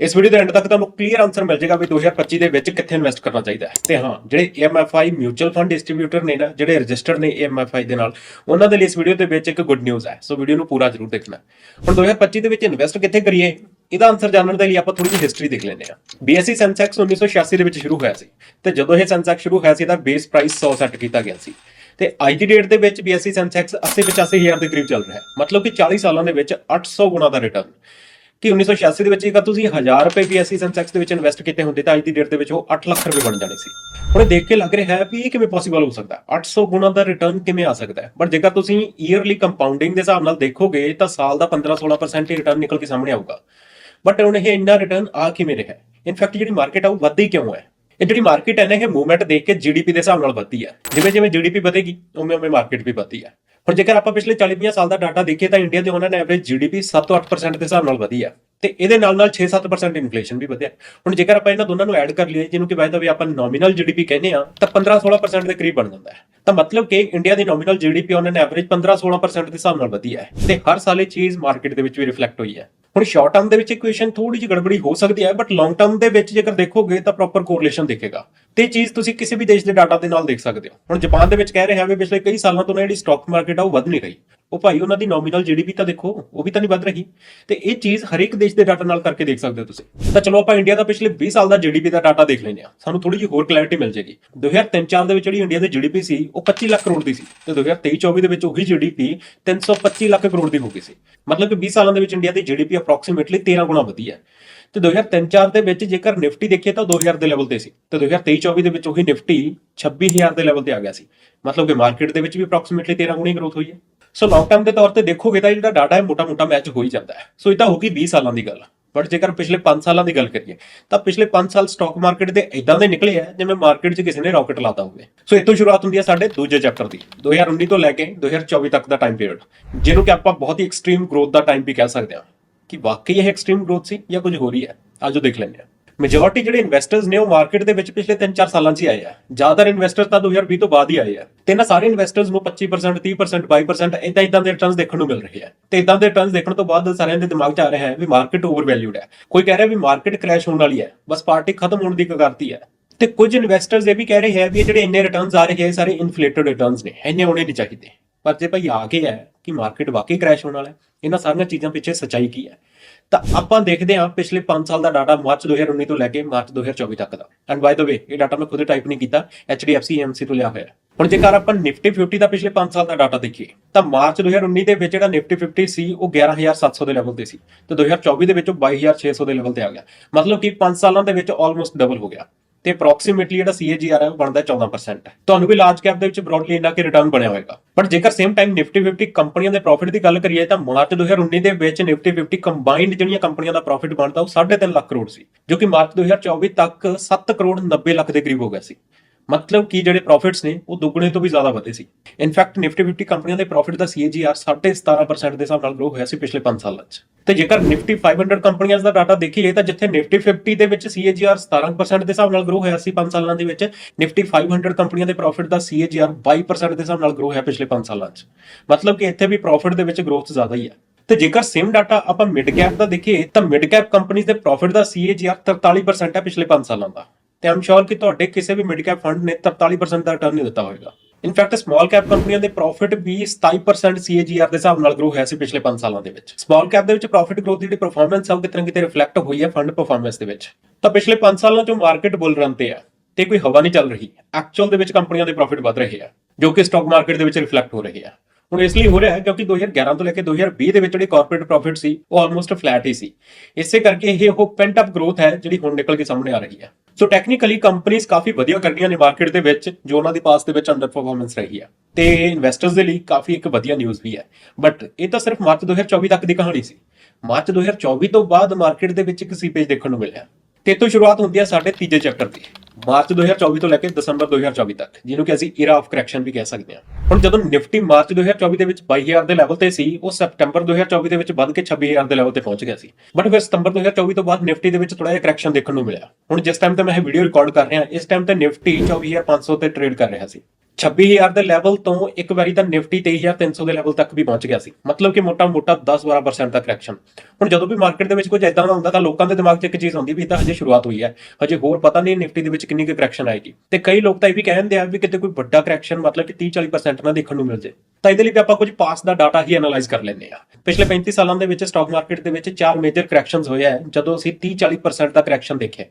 ਇਸ ਵੀਡੀਓ ਦੇ ਐਂਡ ਤੱਕ ਤੁਹਾਨੂੰ ਕਲੀਅਰ ਆਨਸਰ ਮਿਲ ਜਾਏਗਾ ਵੀ 2025 ਦੇ ਵਿੱਚ ਕਿੱਥੇ ਇਨਵੈਸਟ ਕਰਨਾ ਚਾਹੀਦਾ ਹੈ। ਤੇ ਹਾਂ, ਜਿਹੜੇ MFI ਮਿਊਚੁਅਲ ਫੰਡ ਡਿਸਟ੍ਰੀਬਿਊਟਰ ਨੇ ਨਾ, ਜਿਹੜੇ ਰਜਿਸਟਰਡ ਨੇ MFI ਦੇ ਨਾਲ, ਉਹਨਾਂ ਦੇ ਲਈ ਇਸ ਵੀਡੀਓ ਦੇ ਵਿੱਚ ਇੱਕ ਗੁੱਡ ਨਿਊਜ਼ ਹੈ। ਸੋ ਵੀਡੀਓ ਨੂੰ ਪੂਰਾ ਜ਼ਰੂਰ ਦੇਖਣਾ ਹੁਣ 2025 ਦੇ ਵਿੱਚ ਇਨਵੈਸਟ ਕਿੱਥੇ ਕਰੀਏ? ਇਹਦਾ ਆਨਸਰ ਜਾਣਨ ਦੇ ਲਈ ਆਪਾਂ ਥੋੜੀ ਜਿਹੀ ਹਿਸਟਰੀ ਦੇਖ ਲੈਂਦੇ ਹਾਂ। BSE Sensex 1986 ਦੇ ਵਿੱਚ ਸ਼ੁਰੂ ਹੋਇਆ ਸੀ। ਤੇ ਜਦੋਂ ਇਹ Sensex ਸ਼ੁਰੂ ਹੋਇਆ ਸੀ, ਇਹਦਾ ਬੇਸ ਪ੍ਰਾਈਸ 100 ਸੈੱਟ ਕੀਤਾ ਗਿਆ ਸੀ। ਤੇ ਅੱਜ ਦੀ ਡੇਟ ਦੇ ਵਿੱਚ BSE Sensex 80 85000 ਦੇ ਕਰੀਬ ਚੱਲ ਰਿਹਾ ਹੈ। ਮਤਲਬ ਕਿ 40 ਸਾਲਾਂ ਦੇ ਵਿੱਚ 800 ਗੁਣਾ ਦਾ ਰਿਟਰਨ ਕਿ 1986 ਦੇ ਵਿੱਚ ਜੇਕਰ ਤੁਸੀਂ 1000 ਰੁਪਏ BSE Sensex ਦੇ ਵਿੱਚ ਇਨਵੈਸਟ ਕੀਤੇ ਹੁੰਦੇ ਤਾਂ ਅੱਜ ਦੀ ਡੇਟ ਦੇ ਵਿੱਚ ਉਹ 8 ਲੱਖ ਰੁਪਏ ਬਣ ਜਾਣੇ ਸੀ। ਹੁਣ ਇਹ ਦੇਖ ਕੇ ਲੱਗ ਰਿਹਾ ਹੈ ਵੀ ਇਹ ਕਿਵੇਂ ਪੋਸੀਬਲ ਹੋ ਸਕਦਾ 800 ਗੁਣਾ ਦਾ ਰਿਟਰਨ ਕਿਵੇਂ ਆ ਸਕਦਾ ਹੈ? ਪਰ ਜੇਕਰ ਤੁਸੀਂ ਈਅਰਲੀ ਕੰਪਾਊਂਡਿੰਗ ਦੇ ਹਿਸਾਬ ਨਾਲ ਦੇਖੋਗੇ ਤਾਂ ਸਾਲ ਦਾ 15-16% ਹੀ ਰਿਟਰਨ ਨਿਕਲ ਕੇ ਸਾਹਮਣੇ ਆਊਗਾ। ਬਟ ਹੁਣ ਇਹ ਇੰਨਾ ਰਿਟਰਨ ਆ ਕਿਵੇਂ ਰਿਹਾ ਇਨਫੈਕਟ ਜਿਹੜੀ ਮਾਰਕੀਟ ਆ ਉਹ ਵੱਧਦੀ ਕਿਉਂ ਹੈ? ਇਹ ਜਿਹੜੀ ਮਾਰਕੀਟ ਹੈ ਨਾ, ਇਹ ਮੂਵਮੈਂਟ ਦੇਖ ਕੇ ਜੀਡੀਪੀ ਦੇ ਹਿਸਾਬ ਨਾਲ ਵੱਧਦੀ ਹੈ। ਜਿਵੇਂ ਜਿਵੇਂ ਜੀਡੀਪੀ ਵਧੇਗੀ ਉਵੇਂ ਉਵੇਂ ਮਾਰਕੀਟ ਵੀ ਵੱਧਦੀ ਹੈ। ਹੁਣ ਜੇਕਰ ਆਪਾਂ ਪਿਛਲੇ 40-50 ਸਾਲ ਦਾ ਡਾਟਾ ਦੇਖੀਏ ਤਾਂ ਇੰਡੀਆ ਦੇ ਉਹਨਾਂ ਨੇ ਐਵਰੇਜ ਜੀਡੀਪੀ 7 ਤੋਂ 8% ਦੇ ਹਿਸਾਬ ਨਾਲ ਵਧੀ ਹੈ ਤੇ ਇਹਦੇ ਨਾਲ ਨਾਲ 6-7% ਇਨਫਲੇਸ਼ਨ ਵੀ ਵਧਿਆ। ਹੁਣ ਜੇਕਰ ਆਪਾਂ ਇਹਨਾਂ ਦੋਨਾਂ ਨੂੰ ਐਡ ਕਰ ਲਈਏ, ਜਿਹਨੂੰ ਕਿ ਵਾਇਦਾ ਵੀ ਆਪਾਂ ਨੋਮੀਨਲ ਜੀਡੀਪੀ ਕਹਿੰਦੇ ਆ, ਤਾਂ 15-16% ਦੇ ਕਰੀਬ ਬਣ ਜਾਂਦਾ ਹੈ। ਤਾਂ ਮਤਲਬ ਕਿ ਇੰਡੀਆ ਦੀ ਨੋਮੀਨਲ ਜੀਡੀਪੀ ਉਹਨਾਂ ਨੇ ਐਵਰੇਜ 15-16% ਦੇ ਹਿਸਾਬ ਨਾਲ ਵਧੀ ਹੈ ਤੇ ਹਰ ਸਾਲ ਇਹ ਚੀਜ਼ ਮਾਰਕੀਟ ਦੇ ਵਿੱਚ ਵੀ ਰਿਫਲੈਕਟ ਹੋਈ ਹੈ ਹੁਣ ਸ਼ਾਰਟ ਟਰਮ ਦੇ ਵਿੱਚ ਇਕੁਏਸ਼ਨ ਥੋੜੀ ਜਿਹੀ ਗੜਬੜੀ ਹੋ ਸਕਦੀ ਹੈ ਬਟ ਲੌਂਗ ਟਰਮ ਦੇ ਵਿੱਚ ਜੇਕਰ ਦੇਖੋਗੇ ਤਾਂ ਪ੍ਰੋਪਰ ਕੋਰਿਲੇਸ਼ਨ ਦਿਖੇਗਾ। ਤੇ ਇਹ ਚੀਜ਼ ਤੁਸੀਂ ਕਿਸੇ ਵੀ ਦੇਸ਼ ਦੇ ਡਾਟਾ ਦੇ ਨਾਲ ਦੇਖ ਸਕਦੇ ਹੋ। ਹੁਣ ਜਾਪਾਨ ਦੇ ਵਿੱਚ ਕਹਿ ਰਹੇ ਹਾਂ ਵੀ ਪਿਛਲੇ ਕਈ ਸਾਲਾਂ ਤੋਂ ਨਾ ਜਿਹੜੀ ਸਟਾਕ ਮਾਰਕੀਟ ਆ ਉਹ ਵਧ ਨਹੀਂ ਰਹੀ। ਉਹ ਭਾਈ ਉਹਨਾਂ ਦੀ ਨੋਮੀਨਲ ਜੀਡੀਪੀ ਤਾਂ ਦੇਖੋ, ਉਹ ਵੀ ਤਾਂ ਨਹੀਂ ਵੱਧ ਰਹੀ। ਤੇ ਇਹ ਚੀਜ਼ ਹਰ ਇੱਕ ਦੇਸ਼ ਦੇ ਡਾਟਾ ਨਾਲ ਕਰਕੇ ਦੇਖ ਸਕਦੇ ਹੋ ਤੁਸੀਂ। ਤਾਂ ਚਲੋ ਆਪਾਂ ਇੰਡੀਆ ਦਾ ਪਿਛਲੇ 20 ਸਾਲ ਦਾ ਜੀਡੀਪੀ ਦਾ ਡਾਟਾ ਦੇਖ ਲੈਂਦੇ ਹਾਂ। ਸਾਨੂੰ ਥੋੜੀ ਜਿਹੀ ਹੋਰ ਕਲੈਰਿਟੀ ਮਿਲ ਜੇਗੀ 2003-4 ਦੇ ਵਿੱਚ ਜਿਹੜੀ ਇੰਡੀਆ ਦੀ ਜੀਡੀਪੀ ਸੀ, ਉਹ 25 ਲੱਖ ਕਰੋੜ ਦੀ ਸੀ। ਤੇ 2023-24 ਦੇ ਵਿੱਚ ਉਹੀ ਜੀਡੀਪੀ 325 ਲੱਖ ਕਰੋੜ ਦੀ ਹੋ ਗਈ ਸੀ। ਮਤਲਬ ਕਿ 20 ਸਾਲਾਂ ਦੇ ਵਿੱਚ ਇੰਡੀਆ ਦੀ ਜੀਡੀਪੀ ਅਪਰੋਕਸੀਮੇਟਲੀ 13 ਗੁਣਾ ਵਧੀ ਹੈ। ਤੇ 2003-4 ਦੇ ਵਿੱਚ ਜੇਕਰ ਨਿਫਟੀ ਦੇਖੀਏ ਤਾਂ 2000 ਦੇ ਲੈਵਲ ਤੇ ਸੀ। ਤੇ 2023-24 ਦੇ ਵਿੱਚ ਉਹੀ ਨਿਫਟੀ 26000 ਦੇ ਲੈਵਲ ਤੇ ਆ ਗਿਆ ਸੀ। ਮਤਲਬ ਕਿ ਮਾਰਕੀਟ ਦੇ ਵਿੱਚ ਵੀ ਅਪਰੋਕਸੀਮੇਟਲੀ 13 ਗੁਣੀ ਗਰੋਥ ਹੋਈ ਹੈ। ਸੋ ਲੌਂਗ ਟਰਮ ਦੇ ਤੌਰ ਤੇ ਦੇਖੋਗੇ ਤਾਂ ਜਿਹੜਾ ਡਾਟਾ ਹੈ ਮੋਟਾ-ਮੋਟਾ ਮੈਚ ਹੋ ਹੀ ਜਾਂਦਾ ਹੈ। ਸੋ ਇਹ ਤਾਂ ਹੋ ਗਈ 20 ਸਾਲਾਂ ਦੀ ਗੱਲ। ਬਟ ਜੇਕਰ ਪਿਛਲੇ 5 ਸਾਲਾਂ ਦੀ ਗੱਲ ਕਰੀਏ, ਤਾਂ ਪਿਛਲੇ 5 ਸਾਲ ਸਟਾਕ ਮਾਰਕੀਟ ਦੇ ਇਦਾਂ ਦੇ ਨਿਕਲੇ ਆ ਜਿਵੇਂ ਮਾਰਕੀਟ 'ਚ ਕਿਸੇ ਨੇ ਰਾਕਟ ਲਾਤਾ ਹੋਵੇ। ਸੋ ਇੱਥੋਂ ਸ਼ੁਰੂਆਤ ਹੁੰਦੀ ਹੈ ਸਾਡੇ ਦੂਜੇ ਚੈਪਟਰ ਦੀ। 2019 ਤੋਂ ਲੈ ਕੇ 2024 ਤੱਕ ਦਾ ਟਾਈਮ ਪੀਰੀਅਡ ਜਿਹਨੂੰ ਕਿ ਆਪਾਂ ਬਹੁਤ ਹੀ ਐਕਸਟ੍ਰੀਮ ਗਰੋਥ ਦਾ ਟਾਈਮ ਵੀ ਕਹਿ ਸਕਦੇ ਹਾਂ। ਕਿ ਵਾਕਈ ਇਹ ਐਕਸਟ੍ਰੀਮ ਗਰੋਥ ਸੀ ਜਾਂ ਕੁਝ ਹੋਰ ਹੀ ਹੈ? ਆਜੋ ਦੇਖ ਲੈਂਦੇ ਹਾਂ। ਮੈਜੋਰਟੀ ਜਿਹੜੇ ਇਨਵੈਸਟਰਸ ਨੇ ਉਹ ਮਾਰਕੀਟ ਦੇ ਵਿੱਚ ਪਿਛਲੇ 3-4 ਸਾਲਾਂ 'ਚ ਹੀ ਆਏ ਆ। ਜ਼ਿਆਦਾਤਰ ਇਨਵੈਸਟਰ ਤਾਂ 2020 ਤੋਂ ਬਾਅਦ ਹੀ ਆਏ ਆ। ਤੇ ਇਹਨਾਂ ਸਾਰੇ ਇਨਵੈਸਟਰਸ ਨੂੰ 25% 30% 22% ਇਦਾਂ ਇਦਾਂ ਦੇ ਰਿਟਰਨਸ ਦੇਖਣ ਨੂੰ ਮਿਲ ਰਹੇ ਆ। ਤੇ ਇਦਾਂ ਦੇ ਰਿਟਰਨਸ ਦੇਖਣ ਤੋਂ ਬਾਅਦ ਸਾਰਿਆਂ ਦੇ ਦਿਮਾਗ 'ਚ ਆ ਰਿਹਾ ਹੈ ਵੀ ਮਾਰਕੀਟ ਓਵਰ ਵੈਲਿਊਡ ਹੈ। ਕੋਈ ਕਹਿ ਰਿਹਾ ਵੀ ਮਾਰਕੀਟ ਕ੍ਰੈਸ਼ ਹੋਣ ਵਾਲੀ ਹੈ। ਬਸ ਪਾਰਟੀ ਖਤਮ ਹੋਣ ਦੀ ਕਗਾਰਤੀ ਹੈ। ਤੇ ਕੁਝ ਇਨਵੈਸਟਰਸ ਇਹ ਵੀ ਕਹਿ ਰਹੇ ਹੈ ਵੀ ਜਿਹੜੇ ਇੰਨੇ ਰਿਟਰਨਸ ਆ ਰਹੇ ਹੈ ਸਾਰੇ ਇਨਫਲੇਟਡ ਰਿਟਰਨਸ ਨੇ। ਇੰਨੇ ਹੋਣੇ ਨਹੀਂ ਚਾਹੀਦੇ। ਪਰ ਜੇ ਭਾਈ ਆ ਕੇ ਹੈ ਕਿ ਮਾਰਕੀਟ ਵਾਕਈ ਕ੍ਰੈਸ਼ ਹੋਣ ਵਾਲਾ ਹੈ, ਇਹਨਾਂ ਸਾਰੀਆਂ ਚੀਜ਼ਾਂ ਪਿੱਛੇ ਸੱਚਾਈ ਕੀ ਹੈ? ਤਾਂ ਆਪਾਂ ਦੇਖਦੇ ਹਾਂ ਪਿਛਲੇ 5 ਸਾਲ ਦਾ ਡਾਟਾ ਮਾਰਚ 2019 ਤੋਂ ਲੈ ਕੇ ਮਾਰਚ 2024 ਤੱਕ ਦਾ। ਐਂਡ ਬਾਈ ਦ ਵੇ ਇਹ ਡਾਟਾ ਮੈਂ ਖੁਦ ਟਾਈਪ ਨਹੀਂ ਕੀਤਾ, HDFC EMC ਤੋਂ ਲਿਆ ਹੋਇਆ। ਹੈ। ਹੁਣ ਜੇਕਰ ਆਪਾਂ ਨਿਫਟੀ 50 ਦਾ ਪਿਛਲੇ 5 ਸਾਲ ਦਾ ਡਾਟਾ ਦੇਖੀਏ, ਤਾਂ ਮਾਰਚ 2019 ਦੇ ਵਿੱਚ ਜਿਹੜਾ ਨਿਫਟੀ 50 ਸੀ, ਉਹ 11700 ਦੇ ਲੈਵਲ ਤੇ ਸੀ। ਤੇ 2024 ਦੇ ਵਿੱਚ ਉਹ 22600 ਦੇ ਲੈਵਲ ਤੇ ਆ ਗਿਆ। ਮਤਲਬ ਕਿ 5 ਸਾਲਾਂ ਦੇ ਵਿੱਚ ਆਲਮੋਸਟ ਡਬਲ ਹੋ ਗਿਆ। ਤੇ ਅਪਰੋਕਸੀਮੇਟਲੀ ਜਿਹੜਾ CAGR ਹੈ ਉਹ ਬਣਦਾ 14% ਹੈ। ਤੁਹਾਨੂੰ ਵੀ ਲਾਰਜ ਕੈਪ ਦੇ ਵਿੱਚ ਬ੍ਰੌਡਲੀ ਇੰਨਾ ਕਿ ਰਿਟਰਨ ਬਣਿਆ ਹੋਏਗਾ। ਬਟ ਜੇਕਰ ਸੇਮ ਟਾਈਮ ਨਿਫਟੀ 50 ਕੰਪਨੀਆਂ ਦੇ ਪ੍ਰੋਫਿਟ ਦੀ ਗੱਲ ਕਰੀਏ ਤਾਂ ਮਾਰਚ 2019 ਦੇ ਵਿੱਚ ਨਿਫਟੀ 50 ਕੰਬਾਈਨਡ ਜਿਹੜੀਆਂ ਕੰਪਨੀਆਂ ਦਾ ਪ੍ਰੋਫਿਟ ਬਣਦਾ ਉਹ 3.5 ਲੱਖ ਕਰੋੜ ਸੀ, ਜੋ ਕਿ ਮਾਰਚ 2024 ਤੱਕ 7 ਕਰੋੜ 90 ਲੱਖ ਦੇ ਕਰੀਬ ਹੋ ਗਿਆ ਸੀ। ਮਤਲਬ ਕਿ ਜਿਹੜੇ ਪ੍ਰੋਫਿਟਸ ਨੇ, ਉਹ ਦੁੱਗਣੇ ਤੋਂ ਵੀ ਜ਼ਿਆਦਾ ਵਧੇ ਸੀ। ਇਨਫੈਕਟ ਨਿਫਟੀ 50 ਕੰਪਨੀਆਂ ਦੇ ਪ੍ਰੋਫਿਟ ਦਾ CAGR 17.5% ਦੇ ਹਿਸਾਬ ਨਾਲ ਗਰੋ ਹੋਇਆ ਸੀ ਪਿਛਲੇ 5 ਸਾਲਾਂ 'ਚ। ਤੇ ਜੇਕਰ ਨਿਫਟੀ 500 ਕੰਪਨੀਆਂ ਦਾ ਡਾਟਾ ਦੇਖੀਏ ਤਾਂ ਜਿੱਥੇ ਨਿਫਟੀ 50 ਦੇ ਵਿੱਚ CAGR 17% ਦੇ ਹਿਸਾਬ ਨਾਲ ਗਰੋ ਹੋਇਆ ਸੀ 5 ਸਾਲਾਂ ਦੇ ਵਿੱਚ ਨਿਫਟੀ 500 ਕੰਪਨੀਆਂ ਦੇ ਪ੍ਰੋਫਿਟ ਦਾ CAGR 22% ਦੇ ਹਿਸਾਬ ਨਾਲ ਗਰੋ ਹੋਇਆ ਪਿਛਲੇ 5 ਸਾਲਾਂ 'ਚ। ਮਤਲਬ ਕਿ ਇੱਥੇ ਵੀ ਪ੍ਰੋਫਿਟ ਦੇ ਵਿੱਚ ਗਰੋਥ ਜ਼ਿਆਦਾ ਹੀ ਹੈ। ਤੇ ਜੇਕਰ ਸੇਮ ਡਾਟਾ ਆਪਾਂ ਮਿਡ ਕੈਪ ਦਾ ਦੇਖੀਏ, ਤਾਂ ਮਿਡ ਕੈਪ ਕੰਪਨੀਆਂ ਦੇ ਪ੍ਰੋਫਿਟ ਦਾ CAGR 43% ਹੈ ਪਿਛਲੇ 5 ਸਾਲਾਂ ਦਾ। ਤੇ ਆਮ ਸ਼ੋਰ ਕਿ ਤੁਹਾਡੇ ਕਿਸੇ ਵੀ ਮਿਡ ਕੈਪ ਫੰਡ ਨੇ 43% ਦਾ ਰਿਟਰਨ ਨਹੀਂ ਦਿੱਤਾ ਹੋਵੇਗਾ ਇਨਫੈਕਟ ਸਮਾਲ ਕੈਪ ਕੰਪਨੀਆਂ ਦੇ ਪ੍ਰੋਫਿਟ ਵੀ 27% CAGR ਦੇ ਹਿਸਾਬ ਨਾਲ ਗਰੋ ਹੋਇਆ ਸੀ ਪਿਛਲੇ 5 ਸਾਲਾਂ ਦੇ ਵਿੱਚ। ਸਮਾਲ ਕੈਪ ਦੇ ਵਿੱਚ ਪ੍ਰੋਫਿਟ ਗਰੋਥ ਦੀ ਜਿਹੜੀ ਪਰਫਾਰਮੈਂਸ ਆ, ਉਹ ਕਿਤੇ ਕਿਤੇ ਰਿਫਲੈਕਟ ਹੋਈ ਹੈ ਫੰਡ ਪਰਫਾਰਮੈਂਸ ਦੇ ਵਿੱਚ। ਤਾਂ ਪਿਛਲੇ 5 ਸਾਲਾਂ ਚੋਂ ਮਾਰਕੀਟ ਬੁੱਲ ਰਨ ਤੇ ਆ, ਤੇ ਕੋਈ ਹਵਾ ਨਹੀਂ ਚੱਲ ਰਹੀ। ਐਕਚੁਅਲ ਦੇ ਵਿੱਚ ਕੰਪਨੀਆਂ ਦੇ ਪ੍ਰੋਫਿਟ ਵਧ ਰਹੇ ਆ, ਜੋ ਕਿ ਸਟਾਕ ਮਾਰਕੀਟ ਦੇ ਵਿੱਚ ਰਿਫਲੈਕਟ ਹੋ ਰਹੇ ਆ। ਹੁਣ ਇਸ ਲਈ ਹੋ ਰਿਹਾ ਹੈ ਕਿਉਂਕਿ 2011 ਤੋਂ ਲੈ ਕੇ 2020 ਦੇ ਵਿੱਚ ਜਿਹੜੀ ਕਾਰਪੋਰੇਟ ਪ੍ਰੋਫਿਟ ਸੀ, ਉਹ ਆਲਮੋਸਟ ਫਲੈਟ ਹੀ ਸੀ। ਇਸੇ ਕਰਕੇ ਇਹ ਉਹ ਪੈਂਟ ਅਪ ਗਰੋਥ ਹੈ ਜਿਹੜੀ ਹੁਣ ਨਿਕਲ ਕੇ ਸਾਹਮਣੇ ਆ ਰਹੀ ਹੈ। ਸੋ ਟੈਕਨੀਕਲੀ ਕੰਪਨੀਆਂ ਕਾਫੀ ਵਧੀਆ ਕਰਦੀਆਂ ਨੇ ਮਾਰਕੀਟ ਦੇ ਵਿੱਚ, ਜੋ ਉਹਨਾਂ ਦੀ ਪਾਸ ਦੇ ਵਿੱਚ ਅੰਡਰ ਪਰਫਾਰਮੈਂਸ ਰਹੀ ਹੈ। ਤੇ ਇਨਵੈਸਟਰਸ ਦੇ ਲਈ ਕਾਫੀ ਇੱਕ ਵਧੀਆ ਨਿਊਜ਼ ਵੀ ਹੈ। ਬਟ ਇਹ ਤਾਂ ਸਿਰਫ ਮਾਰਚ 2024 ਤੱਕ ਦੀ ਕਹਾਣੀ ਸੀ। ਮਾਰਚ 2024 ਤੋਂ ਬਾਅਦ ਮਾਰਕੀਟ ਦੇ ਵਿੱਚ ਇੱਕ ਸੀਪੇਜ ਦੇਖਣ ਨੂੰ ਮਿਲਿਆ। ਤੇ ਤੋਂ ਸ਼ੁਰੂਆਤ ਹੁੰਦੀ ਹੈ ਸਾਡੇ ਤੀਜੇ ਚੈਪਟਰ ਦੀ। ਮਾਰਚ 2024 ਤੋਂ ਲੈ ਕੇ ਦਸੰਬਰ 2024 ਤੱਕ, ਜਿਹਨੂੰ ਕਿ ਅਸੀਂ ਈਰਾ ਆਫ ਕਰੈਕਸ਼ਨ ਵੀ ਕਹਿ ਸਕਦੇ ਹਾਂ। ਹੁਣ ਜਦੋਂ ਨਿਫਟੀ ਮਾਰਚ 2024 ਦੇ ਵਿੱਚ 22000 ਦੇ ਲੈਵਲ ਤੇ ਸੀ, ਉਹ ਸਪਟੈਂਬਰ 2024 ਦੇ ਵਿੱਚ ਵੱਧ ਕੇ 26000 ਦੇ ਲੈਵਲ ਤੇ ਪਹੁੰਚ ਗਿਆ ਸੀ। ਬਟ ਫਿਰ ਸਤੰਬਰ 2024 ਤੋਂ ਬਾਅਦ ਨਿਫਟੀ ਦੇ ਵਿੱਚ ਥੋੜਾ ਜਿਹਾ ਕਰੈਕਸ਼ਨ ਦੇਖਣ ਨੂੰ ਮਿਲਿਆ। ਹੁਣ ਜਿਸ ਟਾਈਮ ਤੇ ਮੈਂ ਇਹ ਵੀਡੀਓ ਰਿਕਾਰਡ ਕਰ ਰਿਹਾ, ਇਸ ਟਾਈਮ ਤੇ ਨਿਫਟੀ 24500 ਤੇ ਟ੍ਰੇਡ ਕਰ ਰਿਹਾ ਸੀ। 26000 ਦੇ ਲੈਵਲ ਤੋਂ ਇੱਕ ਵਾਰੀ ਤਾਂ ਨਿਫਟੀ 23300 ਦੇ ਲੈਵਲ ਤੱਕ ਵੀ ਪਹੁੰਚ ਗਿਆ ਸੀ। ਮਤਲਬ ਕਿ ਮੋਟਾ-ਮੋਟਾ 10-12% ਦਾ ਕਰੈਕਸ਼ਨ ਹੁਣ ਜਦੋਂ ਵੀ ਮਾਰਕੀਟ ਦੇ ਵਿੱਚ ਕੁਝ ਇਦਾਂ ਦਾ ਹੁੰਦਾ ਤਾਂ ਲੋਕਾਂ ਦੇ ਦਿਮਾਗ 'ਚ ਇੱਕ ਚੀਜ਼ ਹੁੰਦੀ ਵੀ ਇਹ ਤਾਂ ਹਜੇ ਸ਼ੁਰੂਆਤ ਹੋਈ ਹੈ। ਹਜੇ ਹੋਰ ਪਤਾ ਨਹੀਂ ਨਿਫਟੀ ਦੇ ਵਿੱਚ ਕਿੰਨੀ ਕੁ ਕਰੈਕਸ਼ਨ ਆਏਗੀ? ਤੇ ਕਈ ਲੋਕ ਤਾਂ ਇਹ ਵੀ ਕਹਿੰਦੇ ਆ ਵੀ ਕਿਤੇ ਕੋਈ ਵੱਡਾ ਕਰੈਕਸ਼ਨ ਮਤਲਬ ਕਿ 30-40% ਨਾ ਦੇਖਣ ਨੂੰ ਮਿਲ ਜੇ। ਤਾਂ ਇਹਦੇ ਲਈ ਵੀ ਆਪਾਂ ਕੁਝ ਪਾਸ ਦਾ ਡਾਟਾ ਹੀ ਐਨਾਲਾਈਜ਼ ਕਰ ਲੈਂਦੇ ਆ ਪਿਛਲੇ 35 ਸਾਲਾਂ ਦੇ ਵਿੱਚ ਸਟਾਕ ਮਾਰਕੀਟ ਦੇ ਵਿੱਚ ਚਾਰ ਮੇਜਰ ਕਰੈਕਸ਼ਨਸ ਹੋਏ ਆ, ਜਦੋਂ ਅਸੀਂ 30-40% ਦਾ ਕਰੈਕਸ਼ਨ ਦੇਖਿਆ।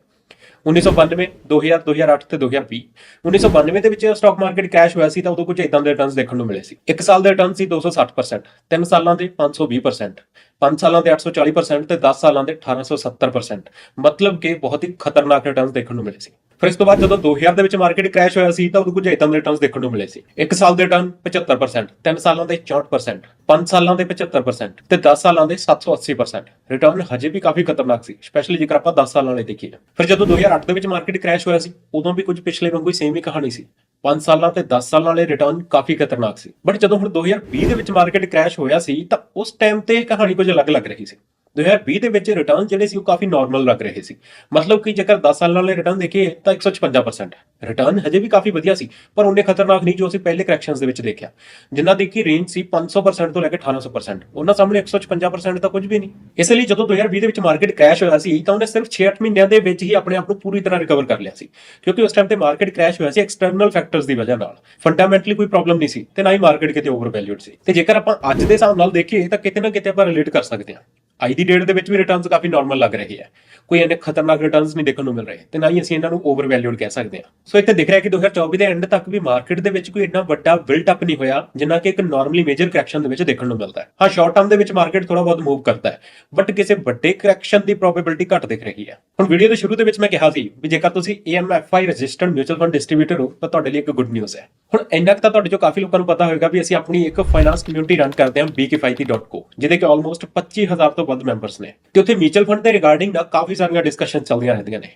1992 2000 2008 ਤੇ 2020 1992 ਦੇ ਵਿੱਚ ਸਟਾਕ ਮਾਰਕੀਟ ਕ੍ਰੈਸ਼ ਹੋਇਆ ਸੀ ਤਾਂ ਉਦੋਂ ਕੁਝ ਇਦਾਂ ਦੇ ਰਿਟਰਨਸ ਦੇਖਣ ਨੂੰ ਮਿਲੇ ਸੀ। ਇੱਕ ਸਾਲ ਦੇ ਰਿਟਰਨ ਸੀ 260% 3 ਸਾਲਾਂ ਦੇ 520% 5 ਸਾਲਾਂ ਦੇ 840% ਤੇ 10 ਸਾਲਾਂ ਦੇ 1870% ਮਤਲਬ ਕਿ ਬਹੁਤ ਹੀ ਖਤਰਨਾਕ ਰਿਟਰਨਸ ਦੇਖਣ ਨੂੰ ਮਿਲੇ ਸੀ। ਫਿਰ ਇਸ ਤੋਂ ਬਾਅਦ ਜਦੋਂ 2000 ਦੇ ਵਿੱਚ ਮਾਰਕੀਟ ਕ੍ਰੈਸ਼ ਹੋਇਆ ਸੀ ਤਾਂ ਉਦੋਂ ਕੁਝ ਇਦਾਂ ਦੇ ਰਿਟਰਨਸ ਦੇਖਣ ਨੂੰ ਮਿਲੇ ਸੀ। 1 ਸਾਲ ਦੇ ਰਿਟਰਨ 75% 3 ਸਾਲਾਂ ਦੇ 64% 5 ਸਾਲਾਂ ਦੇ 75% ਤੇ 10 ਸਾਲਾਂ ਦੇ 780% ਰਿਟਰਨ ਹਜੇ ਵੀ ਕਾਫੀ ਖਤਰਨਾਕ ਸੀ ਸਪੈਸ਼ਲੀ ਜੇਕਰ ਆਪਾਂ 10 ਸਾਲਾਂ ਵਾਲੇ ਦੇਖੀਏ ਫਿਰ ਜਦੋਂ 2008 ਦੇ ਵਿੱਚ ਮਾਰਕੀਟ ਕ੍ਰੈਸ਼ ਹੋਇਆ ਸੀ, ਉਦੋਂ ਵੀ ਕੁਝ ਪਿਛਲੇ ਵਾਂਗੂ ਹੀ ਸੇਮ ਹੀ ਕਹਾਣੀ ਸੀ। 5 ਸਾਲਾਂ ਤੇ 10 ਸਾਲਾਂ ਵਾਲੇ ਰਿਟਰਨ ਕਾਫੀ ਖਤਰਨਾਕ ਸੀ। ਬਟ ਜਦੋਂ ਹੁਣ 2020 ਦੇ ਵਿੱਚ ਮਾਰਕੀਟ ਕ੍ਰੈਸ਼ ਹੋਇਆ ਸੀ ਤਾਂ ਉਸ ਟਾਈਮ ਤੇ ਕਹਾਣੀ ਕੁਝ ਅਲੱਗ ਲੱਗ ਰਹੀ ਸੀ। 2020 ਦੇ ਵਿੱਚ ਰਿਟਰਨ ਜਿਹੜੇ ਸੀ ਉਹ ਕਾਫੀ ਨਾਰਮਲ ਲੱਗ ਰਹੇ ਸੀ। ਮਤਲਬ ਕਿ ਜੇਕਰ 10 ਸਾਲਾਂ ਵਾਲੇ ਰਿਟਰਨ ਦੇਖੀਏ ਤਾਂ 156% ਰਿਟਰਨ ਹਜੇ ਵੀ ਕਾਫੀ ਵਧੀਆ ਸੀ, ਪਰ ਉਹਨੇ ਖਤਰਨਾਕ ਨਹੀਂ ਜੋ ਅਸੀਂ ਪਹਿਲੇ ਕਰੈਕਸ਼ਨਸ ਦੇ ਵਿੱਚ ਦੇਖਿਆ। ਜਿਨ੍ਹਾਂ ਦੀ ਕਿ ਰੇਂਜ ਸੀ 500% ਤੋਂ ਲੈ ਕੇ 1800% ਉਹਨਾਂ ਸਾਹਮਣੇ 156% ਤਾਂ ਕੁਝ ਵੀ ਨਹੀਂ। ਇਸ ਲਈ ਜਦੋਂ 2020 ਦੇ ਵਿੱਚ ਮਾਰਕੀਟ ਕ੍ਰੈਸ਼ ਹੋਇਆ ਸੀ, ਤਾਂ ਉਹਨੇ ਸਿਰਫ 6-8 ਮਹੀਨਿਆਂ ਦੇ ਵਿੱਚ ਹੀ ਆਪਣੇ ਆਪ ਨੂੰ ਪੂਰੀ ਤਰ੍ਹਾਂ ਰਿਕਵਰ ਕਰ ਲਿਆ ਸੀ। ਕਿਉਂਕਿ ਉਸ ਟਾਈਮ ਤੇ ਮਾਰਕੀਟ ਕ੍ਰੈਸ਼ ਹੋਇਆ ਸੀ ਐਕਸਟਰਨਲ ਫੈਕਟਰਸ ਦੀ ਵਜ੍ਹਾ ਨਾਲ। ਫੰਡਾਮੈਂਟਲੀ ਕੋਈ ਪ੍ਰੋਬਲਮ ਨਹੀਂ ਸੀ ਤੇ ਨਾ ਹੀ ਮਾਰਕੀਟ ਕਿਤੇ ਓਵਰ ਵੈਲਿਊਡ ਸੀ। ਤੇ ਜੇਕਰ ਆਪਾਂ ਅੱਜ ਦੇ ਹਿਸਾਬ ਨਾਲ ਦੇਖੀਏ ਤਾਂ ਕਿਤੇ ਨਾ ਕਿਤੇ ਆਪਾਂ ਰਿਲੇਟ ਕਰ ਸਕਦੇ ਹਾਂ। ਅੱਜ ਦੀ ਡੇਟ ਦੇ ਵਿੱਚ ਵੀ ਰਿਟਰਨਸ ਕਾਫੀ ਨਾਰਮਲ ਲੱਗ ਰਹੇ ਹੈ ਕੋਈ ਇਹਨੇ ਖਤਰਨਾਕ ਰਿਟਰਨਸ ਨਹੀਂ ਦੇਖਣ ਨੂੰ ਮਿਲ ਰਹੇ। ਤੇ ਨਾ ਹੀ ਅਸੀਂ ਇਹਨਾਂ ਨੂੰ ਓਵਰਵੈਲਿਊਡ ਕਹਿ ਸਕਦੇ ਹਾਂ। ਸੋ ਇੱਥੇ ਦਿਖ ਰਿਹਾ ਕਿ 2024 ਦੇ ਐਂਡ ਤੱਕ ਵੀ ਮਾਰਕੀਟ ਦੇ ਵਿੱਚ ਕੋਈ ਇੰਨਾ ਵੱਡਾ ਬਿਲਟ ਅਪ ਨਹੀਂ ਹੋਇਆ, ਜਿੰਨਾ ਕਿ ਇੱਕ ਨਾਰਮਲੀ ਮੇਜਰ ਕਰੈਕਸ਼ਨ ਦੇ ਵਿੱਚ ਦੇਖਣ ਨੂੰ ਮਿਲਦਾ ਹੈ। ਹਾਂ ਸ਼ਾਰਟ ਟਰਮ ਦੇ ਵਿੱਚ ਮਾਰਕੀਟ ਥੋੜਾ ਬਹੁਤ ਮੂਵ ਕਰਦਾ ਹੈ। ਬਟ ਕਿਸੇ ਵੱਡੇ ਕਰੈਕਸ਼ਨ ਦੀ ਪ੍ਰੋਬੇਬਿਲਿਟੀ ਘੱਟ ਦਿਖ ਰਹੀ ਹੈ। ਹੁਣ ਵੀਡੀਓ ਦੇ ਸ਼ੁਰੂ ਦੇ ਵਿੱਚ ਮੈਂ ਕਿਹਾ ਸੀ ਵੀ ਜੇਕਰ ਤੁਸੀਂ AMFI registered mutual fund distributor ਹੋ, ਤਾਂ ਤੁਹਾਡੇ ਲਈ ਇੱਕ ਗੁੱਡ ਨਿਊਜ਼ ਹੈ। ਹੁਣ ਇੰਨਾ ਕੁ ਤਾਂ ਤੁਹਾਡੇ ਚੋਂ ਕਾਫੀ ਲੋਕਾਂ ਨੂੰ ਪਤਾ ਹੋਵੇਗਾ ਵੀ ਅਸੀਂ ਆਪਣੀ ਇੱਕ ਫਾਈਨਾਂਸ ਕਮਿਊਨਿਟੀ ਰਨ ਕਰਦੇ ਹਾਂ bkify.co ਜਿਹਦੇ ਕਿ ਆਲਮੋਸਟ 25000 ਤੋਂ ਵੱਧ ਮੈਂਬਰਸ ਨੇ। ਤੇ ਉੱਥੇ ਮਿਊਚੁਅਲ ਫੰਡ ਦੇ ਰਿਗਾਰਡਿੰਗ ਨਾ ਕਾਫੀ ਸਾਰੀਆਂ ਡਿਸਕਸ਼ਨ ਚੱਲਦੀਆਂ ਰਹਿੰਦੀਆਂ ਨੇ।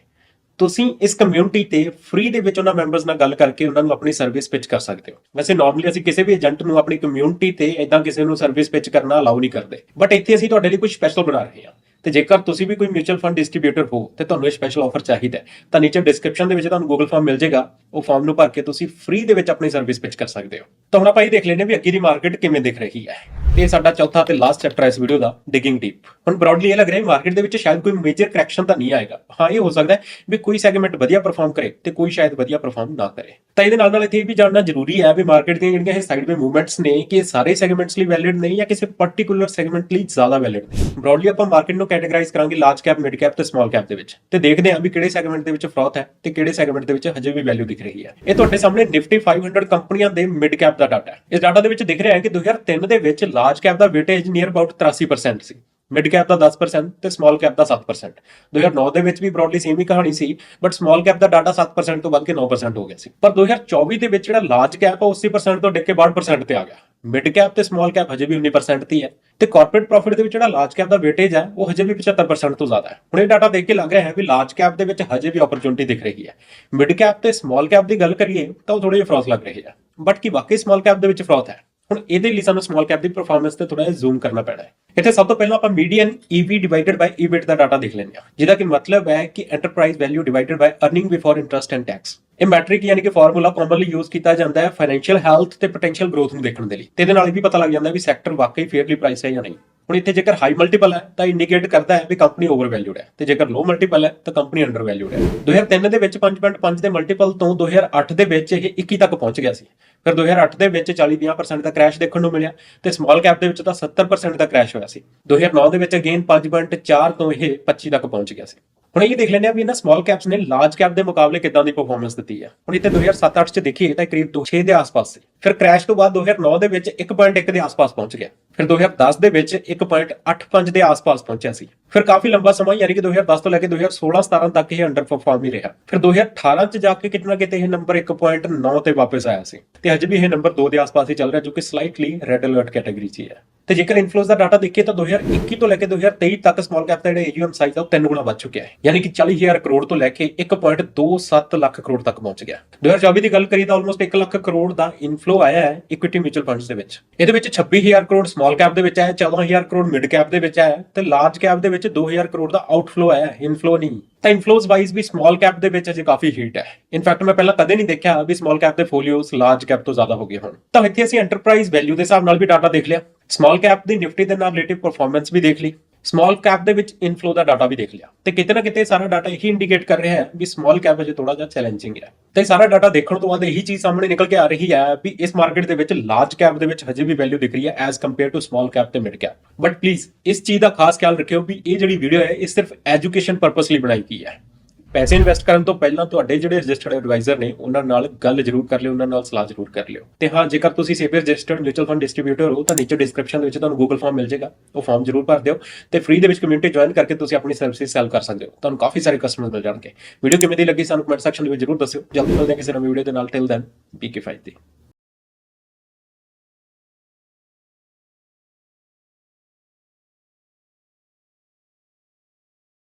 ਤੁਸੀਂ ਇਸ ਕਮਿਊਨਿਟੀ ਤੇ ਫ੍ਰੀ ਦੇ ਵਿੱਚ ਉਹਨਾਂ ਮੈਂਬਰਸ ਨਾਲ ਗੱਲ ਕਰਕੇ ਉਹਨਾਂ ਨੂੰ ਆਪਣੀ ਸਰਵਿਸ ਪਿਚ ਕਰ ਸਕਦੇ ਹੋ। ਵੈਸੇ ਨਾਰਮਲੀ ਅਸੀਂ ਕਿਸੇ ਵੀ ਏਜੰਟ ਨੂੰ ਆਪਣੀ ਕਮਿਊਨਿਟੀ ਤੇ ਇਦਾਂ ਕਿਸੇ ਨੂੰ ਸਰਵਿਸ ਪਿਚ ਕਰਨਾ ਅਲਾਉ ਨਹੀਂ ਕਰਦੇ। ਬਟ ਇੱਥੇ ਅਸੀਂ ਤੁਹਾਡੇ ਲਈ ਕੁਝ ਸਪੈਸ਼ਲ ਬਣਾ ਰਹੇ ਹਾਂ। ਤੇ ਜੇਕਰ ਤੁਸੀਂ ਵੀ ਕੋਈ ਮਿਊਚੁਅਲ ਫੰਡ ਡਿਸਟ੍ਰੀਬਿਊਟਰ ਹੋ, ਤੇ ਤੁਹਾਨੂੰ ਇਹ ਸਪੈਸ਼ਲ ਆਫਰ ਚਾਹੀਦਾ ਤਾਂ ਨੀਚੇ ਡਿਸਕ੍ਰਿਪਸ਼ਨ ਦੇ ਵਿੱਚ ਤੁਹਾਨੂੰ ਗੂਗਲ ਫਾਰਮ ਮਿਲ ਜਾਏਗਾ। ਉਹ ਫਾਰਮ ਨੂੰ ਭਰ ਕੇ ਤੁਸੀਂ ਫ੍ਰੀ ਦੇ ਵਿੱਚ ਆਪਣੀ ਸਰਵਿਸ ਪਿਚ ਕਰ ਸਕਦੇ ਹੋ। ਤਾਂ ਹੁਣ ਆਪਾਂ ਇਹ ਦੇਖ ਲੈਂਦੇ ਵੀ ਅੱਗੇ ਦੀ ਮਾਰਕੀਟ ਕਿਵੇਂ ਦਿਖ ਰਹੀ ਹੈ। ਇਹ ਸਾਡਾ ਚੌਥਾ ਤੇ ਲਾਸਟ ਚੈਪਟਰ ਹੈ ਇਸ ਵੀਡੀਓ ਦਾ ਡਿਗਿੰਗ ਡੀਪ ਹੁਣ ਬ੍ਰੌਡਲੀ ਇਹ ਲੱਗ ਰਿਹਾ ਹੈ ਮਾਰਕੀਟ ਦੇ ਵਿੱਚ ਸ਼ਾਇਦ ਕੋਈ ਮੇਜਰ ਕਰੈਕਸ਼ਨ ਤਾਂ ਨਹੀਂ ਆਏਗਾ। ਹਾਂ, ਇਹ ਹੋ ਸਕਦਾ ਹੈ ਵੀ ਕੋਈ ਸੈਗਮੈਂਟ ਵਧੀਆ ਪਰਫਾਰਮ ਕਰੇ ਤੇ ਕੋਈ ਸ਼ਾਇਦ ਵਧੀਆ ਪਰਫਾਰਮ ਨਾ ਕਰੇ। ਤਾਂ ਇਹਦੇ ਨਾਲ ਨਾਲ ਇੱਥੇ ਵੀ ਜਾਣਨਾ ਜ਼ਰੂਰੀ ਹੈ ਵੀ ਮਾਰਕੀਟ ਦੀਆਂ ਜਿਹੜੀਆਂ ਇਹ ਸਾਈਡਵੇ ਮੂਵਮੈਂਟਸ ਨੇ, ਕਿ ਸਾਰੇ ਸੈਗਮੈਂਟਸ ਲਈ ਵੈਲਿਡ ਨਹੀਂ ਜਾਂ ਕਿਸੇ ਪਾਰਟਿਕੂਲਰ ਸੈਗਮੈਂਟ ਲਈ ਜ਼ਿਆਦਾ ਵੈਲਿਡ ਨੇ। ਬ੍ਰੌਡਲੀ ਆਪਾਂ ਮਾਰਕੀਟ ਨੂੰ ਕੈਟਾਗਰਾਈਜ਼ ਕਰਾਂਗੇ ਲਾਰਜ ਕੈਪ ਮਿਡ ਕੈਪ ਤੇ ਸਮਾਲ ਕੈਪ ਦੇ ਵਿੱਚ। ਤੇ ਦੇਖਦੇ ਹਾਂ ਵੀ ਕਿਹੜੇ ਸੈਗਮੈਂਟ ਦੇ ਵਿੱਚ ਫਰੋਥ ਹੈ ਤੇ ਕਿਹੜੇ ਸੈਗਮੈਂਟ ਦੇ ਵਿੱਚ ਹਜੇ ਵੀ ਵੈਲਿਊ ਦਿਖ ਰਹੀ ਹੈ। ਇਹ ਤੁਹਾਡੇ ਸਾਹਮਣੇ ਨਿਫਟੀ 500 ਕੰਪਨੀਆਂ ਦੇ ਮਿਡ ਕੈਪ ਦਾ ਡਾਟਾ ਹੈ। ਇਸ ਡਾਟਾ ਦੇ ਵਿੱਚ ਦਿਖ ਰਿਹਾ ਹੈ ਕਿ 2003 ਦੇ ਵਿੱਚ ਲਾਰਜ ਕੈਪ ਦਾ weightage ਨੀਅਰ ਅਬਾਊਟ 83% ਸੀ। ਮਿਡ ਕੈਪ ਦਾ 10% ਤੇ ਸਮਾਲ ਕੈਪ ਦਾ 7% 2009 ਦੇ ਵਿੱਚ ਵੀ ਬ੍ਰੌਡਲੀ ਸੇਮ ਹੀ ਕਹਾਣੀ ਸੀ ਬਟ ਸਮਾਲ ਕੈਪ ਦਾ ਡਾਟਾ 7% ਤੋਂ ਵੱਧ ਕੇ 9% ਹੋ ਗਿਆ ਸੀ। ਪਰ 2024 ਦੇ ਵਿੱਚ ਜਿਹੜਾ ਲਾਰਜ ਕੈਪ ਆ 80% ਤੋਂ ਡਿੱਗ ਕੇ 62% ਤੇ ਆ ਗਿਆ। ਮਿਡ ਕੈਪ ਤੇ ਸਮਾਲ ਕੈਪ ਹਜੇ ਵੀ 19% ਤੇ ਹੈ ਤੇ ਕਾਰਪੋਰੇਟ ਪ੍ਰੋਫਿਟ ਦੇ ਵਿੱਚ ਜਿਹੜਾ ਲਾਰਜ ਕੈਪ ਦਾ weightage ਹੈ ਉਹ ਹਜੇ ਵੀ 75% ਤੋਂ ਜ਼ਿਆਦਾ ਹੈ। ਹੁਣ ਇਹ ਡਾਟਾ ਦੇਖ ਕੇ ਲੱਗ ਰਿਹਾ ਹੈ ਵੀ ਲਾਰਜ ਕੈਪ ਦੇ ਵਿੱਚ ਹਜੇ ਵੀ ਓਪਰਚੁਨਿਟੀ ਦਿਖ ਰਹੀ ਹੈ। ਮਿਡ ਕੈਪ ਤੇ ਸਮਾਲ ਕੈਪ ਦੀ ਗੱਲ ਕਰੀਏ, ਤਾਂ ਉਹ ਥੋੜੇ ਜਿਹਾ ਫਰੋਸ ਲੱਗ ਰਹੇ ਹੈ ਬਟ ਕੀ ਵਾਕਈ ਸਮਾਲ ਕੈਪ ਦੇ ਵਿੱਚ ਫਰੋਥ ਹੈ? ਹੁਣ ਇਹਦੇ ਲਈ ਸਾਨੂੰ ਸਮਾਲ ਕੈਪ ਦੀ ਪਰਫਾਰਮੈਂਸ ਤੇ ਥੋੜਾ ਜਿਹਾ ਜ਼ੂਮ ਕਰਨਾ ਪੈਣਾ ਹੈ। ਇੱਥੇ ਸਭ ਤੋਂ ਪਹਿਲਾਂ ਆਪਾਂ median EV divided by EBIT ਦਾ ਡਾਟਾ ਦੇਖ ਲੈਂਦੇ ਹਾਂ। ਜਿਹਦਾ ਕਿ ਮਤਲਬ ਹੈ ਕਿ enterprise value divided by earning before interest and tax ਇਹ ਮੈਟ੍ਰਿਕ ਯਾਨੀ ਕਿ ਫਾਰਮੂਲਾ ਕਾਮਨਲੀ ਯੂਜ਼ ਕੀਤਾ ਜਾਂਦਾ ਹੈ ਫਾਈਨੈਂਸ਼ੀਅਲ ਹੈਲਥ ਤੇ ਪੋਟੈਂਸ਼ੀਅਲ ਗਰੋਥ ਨੂੰ ਦੇਖਣ ਦੇ ਲਈ। ਤੇ ਇਹਦੇ ਨਾਲ ਇਹ ਵੀ ਪਤਾ ਲੱਗ ਜਾਂਦਾ ਵੀ ਸੈਕਟਰ ਵਾਕਈ ਫੇਅਰਲੀ ਪ੍ਰਾਈਸ ਹੈ ਜਾਂ ਨਹੀਂ। ਹੁਣ ਇੱਥੇ ਜੇਕਰ ਹਾਈ ਮਲਟੀਪਲ ਹੈ ਤਾਂ ਇੰਡੀਕੇਟ ਕਰਦਾ ਹੈ ਵੀ ਕੰਪਨੀ ਓਵਰਵੈਲਿਊਡ ਹੈ। ਤੇ ਜੇਕਰ ਲੋ ਮਲਟੀਪਲ ਹੈ ਤਾਂ ਕੰਪਨੀ ਅੰਡਰਵੈਲਿਊਡ ਹੈ। 2003 ਦੇ ਵਿੱਚ 5.5 ਦੇ ਮਲਟੀਪਲ ਤੋਂ 2008 ਦੇ ਵਿੱਚ ਇਹ 21 ਤੱਕ ਪਹੁੰਚ ਗਿਆ ਸੀ। ਫਿਰ 2008 ਦੇ ਵਿੱਚ 40-50% ਦਾ ਕ੍ਰੈਸ਼ ਦੇਖਣ ਨੂੰ ਮਿਲਿਆ ਤੇ ਸਮਾਲ ਕੈਪ ਦੇ ਵਿੱਚ ਤਾਂ 70% ਦਾ ਕ੍ਰੈਸ਼ ਹੋਇਆ ਸੀ। 2009 ਦੇ ਵਿੱਚ ਅਗੇਨ 5.4 ਤੋਂ ਇਹ 25 ਤੱਕ ਪਹੁੰਚ ਗਿਆ ਸੀ। ਹੁਣ ਇਹ ਦੇਖ ਲੈਂਦੇ ਆ ਵੀ ਇਹਨਾਂ ਸਮਾਲ ਕੈਪਸ ਨੇ ਲਾਰਜ ਕੈਪ ਦੇ ਮੁਕਾਬਲੇ ਕਿੱਦਾਂ ਦੀ ਪਰਫਾਰਮੈਂਸ ਦਿੱਤੀ ਹੈ। ਹੁਣ ਇੱਥੇ 2007-8 ਚ ਦੇਖੀਏ ਤਾਂ ਇਹ ਕਰੀਬ 2.6 ਦੇ ਆਸ-ਪਾਸ ਸੀ। ਫਿਰ ਕ੍ਰੈਸ਼ ਤੋਂ ਬਾਅਦ 2009 ਦੇ ਵਿੱਚ 1.1 ਦੇ ਆਸ-ਪਾਸ ਪਹੁੰਚ ਗਿਆ। ਫਿਰ 2010 ਦੇ ਵਿੱਚ 1.85 ਦੇ ਆਸ-ਪਾਸ ਪਹੁੰਚਿਆ ਸੀ। ਫਿਰ ਕਾਫੀ ਲੰਬਾ ਸਮਾਂ ਯਾਨੀ ਕਿ 2010 ਤੋਂ ਲੈ ਕੇ 2016-17 ਤੱਕ ਇਹ ਅੰਡਰ ਪਰਫਾਰਮ ਹੀ ਰਿਹਾ। ਫਿਰ 2018 ਚ ਜਾ ਕੇ ਕਿਤੇ ਨਾ ਕਿਤੇ ਇਹ ਨੰਬਰ 1.9 ਤੇ ਵਾਪਸ ਆਇਆ ਸੀ। ਤੇ ਅੱਜ ਵੀ ਇਹ ਨੰਬਰ 2 ਦੇ ਆਸ-ਪਾਸ ਹੀ ਚੱਲ ਰਿਹਾ, ਜੋ ਕਿ ਸਲਾਈਟਲੀ ਰੈੱਡ ਅਲਰਟ ਕੈਟਾਗਰੀ 'ਚ ਹੈ। ਤੇ ਜੇਕਰ ਇਨਫਲੋਸ ਦਾ ਡਾਟਾ ਦੇਖੀਏ ਤਾਂ 2021 ਤੋਂ ਲੈ ਕੇ 2023 ਤੱਕ ਸਮਾਲ ਕੈਪ ਦਾ ਜਿਹੜਾ AUM ਸਾਈਜ਼ ਆ ਉਹ ਤਿੰਨ ਗੁਣਾ ਵੱਧ ਚੁੱਕਿਆ ਹੈ। ਯਾਨੀ ਕਿ 40000 ਕਰੋੜ ਤੋਂ ਲੈ ਕੇ 1.27 ਲੱਖ ਕਰੋੜ ਤੱਕ ਪਹੁੰਚ ਗਿਆ। 2024 ਦੀ ਗੱਲ ਕਰੀਏ ਤਾਂ ਆਲਮੋਸਟ 1 ਲੱਖ ਕਰੋੜ ਦਾ ਇਨਫਲੋ ਆਇਆ ਹੈ ਇਕੁਇਟੀ ਮਿਊਚੁਅਲ ਫੰਡਸ ਦੇ ਵਿੱਚ। ਇਹਦੇ ਵਿੱਚ 26000 ਕਰੋੜ ਸਮਾਲ ਸਮਾਲ ਕੈਪ ਦੇ ਵਿੱਚ ਆਇਆ 14000 ਕਰੋੜ ਮਿਡ ਕੈਪ ਦੇ ਵਿੱਚ ਆਇਆ ਤੇ ਲਾਰਜ ਕੈਪ ਦੇ ਵਿੱਚ 2000 ਕਰੋੜ ਦਾ ਆਊਟਫਲੋ ਆਇਆ ਇਨਫਲੋ ਨਹੀਂ। ਤਾਂ ਇਨਫਲੋਸ ਵਾਈਜ਼ ਵੀ ਸਮਾਲ ਕੈਪ ਦੇ ਵਿੱਚ ਅਜੇ ਕਾਫੀ ਹੀਟ ਹੈ। ਇਨਫੈਕਟ ਮੈਂ ਪਹਿਲਾਂ ਕਦੇ ਨਹੀਂ ਦੇਖਿਆ ਵੀ ਸਮਾਲ ਕੈਪ ਦੇ ਫੋਲੀਓਸ ਲਾਰਜ ਕੈਪ ਤੋਂ ਜ਼ਿਆਦਾ ਹੋ ਗਏ ਹੋਣ। ਤਾਂ ਇੱਥੇ ਅਸੀਂ ਐਂਟਰਪ੍ਰਾਈਜ਼ ਵੈਲਿਊ ਦੇ ਹਿਸਾਬ ਨਾਲ ਵੀ ਡਾਟਾ ਦੇਖ ਲਿਆ। ਸਮਾਲ ਕੈਪ ਦੀ ਨਿਫਟੀ ਦੇ ਨਾਲ ਰਿਲੇਟਿਵ ਪਰਫਾਰਮੈਂਸ ਵੀ ਦੇਖ ਲਈ। ਸਮਾਲ ਕੈਪ ਦੇ ਵਿੱਚ ਇਨਫਲੋ ਦਾ ਡਾਟਾ ਵੀ ਦੇਖ ਲਿਆ। ਤੇ ਕਿਤੇ ਨਾ ਕਿਤੇ ਸਾਰਾ ਡਾਟਾ ਇਹੀ ਇੰਡੀਕੇਟ ਕਰ ਰਿਹਾ ਹੈ ਵੀ ਸਮਾਲ ਕੈਪ ਅਜੇ ਥੋੜਾ ਜਿਹਾ ਚੈਲੰਜਿੰਗ ਹੈ। ਤੇ ਸਾਰਾ ਡਾਟਾ ਦੇਖਣ ਤੋਂ ਬਾਅਦ ਇਹੀ ਚੀਜ਼ ਸਾਹਮਣੇ ਨਿਕਲ ਕੇ ਆ ਰਹੀ ਹੈ ਵੀ ਇਸ ਮਾਰਕੀਟ ਦੇ ਵਿੱਚ ਲਾਰਜ ਕੈਪ ਦੇ ਵਿੱਚ ਹਜੇ ਵੀ ਵੈਲਿਊ ਦਿਖ ਰਹੀ ਹੈ as compare to small cap ਤੇ ਮਿਡ ਕੈਪ ਬਟ ਪਲੀਜ਼ ਇਸ ਚੀਜ਼ ਦਾ ਖਾਸ ਖਿਆਲ ਰੱਖਿਓ ਵੀ ਇਹ ਜਿਹੜੀ ਵੀਡੀਓ ਹੈ, ਇਹ ਸਿਰਫ ਐਜੂਕੇਸ਼ਨ ਪਰਪਸ ਲਈ ਬਣਾਈ ਗਈ ਹੈ। ਪੈਸੇ ਇਨਵੈਸਟ ਕਰਨ ਤੋਂ ਪਹਿਲਾਂ ਤੁਹਾਡੇ ਜਿਹੜੇ ਰਜਿਸਟਰਡ ਐਡਵਾਈਜ਼ਰ ਨੇ, ਉਹਨਾਂ ਨਾਲ ਗੱਲ ਜ਼ਰੂਰ ਕਰ ਲਿਓ, ਉਹਨਾਂ ਨਾਲ ਸਲਾਹ ਜ਼ਰੂਰ ਕਰ ਲਿਓ। ਤੇ ਹਾਂ, ਜੇਕਰ ਤੁਸੀਂ ਸੇਫੀ ਰਜਿਸਟਰਡ ਮਿਊਚੁਅਲ ਫੰਡ ਡਿਸਟ੍ਰੀਬਿਊਟਰ ਹੋ, ਤਾਂ ਨੀਚੇ ਡਿਸਕ੍ਰਿਪਸ਼ਨ ਦੇ ਵਿੱਚ ਤੁਹਾਨੂੰ ਗੂਗਲ ਫਾਰਮ ਮਿਲ ਜਾਏਗਾ। ਉਹ ਫਾਰਮ ਜ਼ਰੂਰ ਭਰ ਦਿਓ ਤੇ ਫ੍ਰੀ ਦੇ ਵਿੱਚ ਕਮਿਊਨਿਟੀ ਜੁਆਇਨ ਕਰਕੇ ਤੁਸੀਂ ਆਪਣੀ ਸਰਵਿਸ ਸੈਲ ਕਰ ਸਕਦੇ ਹੋ। ਤੁਹਾਨੂੰ ਕਾਫੀ ਸਾਰੇ ਕਸਟਮਰ ਮਿਲ ਜਾਣਗੇ। ਵੀਡੀਓ ਕਿਵੇਂ ਦੀ ਲੱਗੀ ਸਾਨੂੰ ਕਮੈਂਟ ਸੈਕਸ਼ਨ ਦੇ ਵਿੱਚ ਜ਼ਰੂਰ ਦੱਸਿਓ। ਜਲਦੀ ਮਿਲਦੇ ਹਾਂ ਕਿਸੇ ਨਵੀਂ ਵੀਡੀਓ ਦੇ ਨਾਲ ਟਿਲ ਦੈਨ ਬੀ ਕੇ 5 ਦੀ